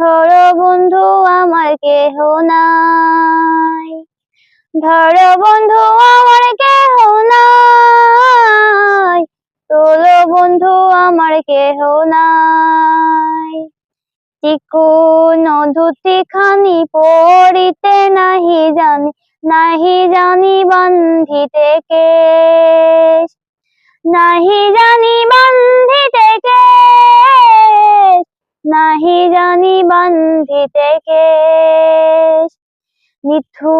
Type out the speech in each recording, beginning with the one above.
ধরো বন্ধু, আমার কেহ নাই। ধরো বন্ধু, আমার কেহ নাই। তোলো বন্ধু, আমার কেহ নাই। চিকুন ধুতি খানি পড়িতে নাহি জানি নাহি জানি বান্ধিতে কেশ। নাহি জানি বান্ধিতে কেশ। নাহি জানি বান্ধিতে কেশ। নিথু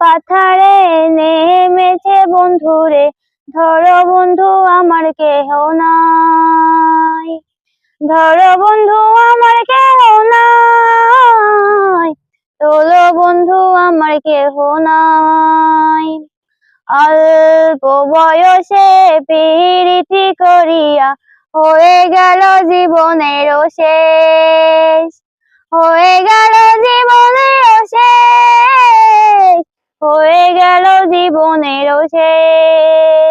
পাথারে নেমেছে বন্ধুরে, ধরো বন্ধু আমার কেহ নাই। ধরো বন্ধু আমার কেহ নাই, তোলো বন্ধু আমার কেহ নাই। অল্প বয়সে প্রীতি করিয়া হয়ে গেল জীবনের শেষ। হয়ে গেল জীবনের শেষ। হয়ে গেল জীবনের শেষ।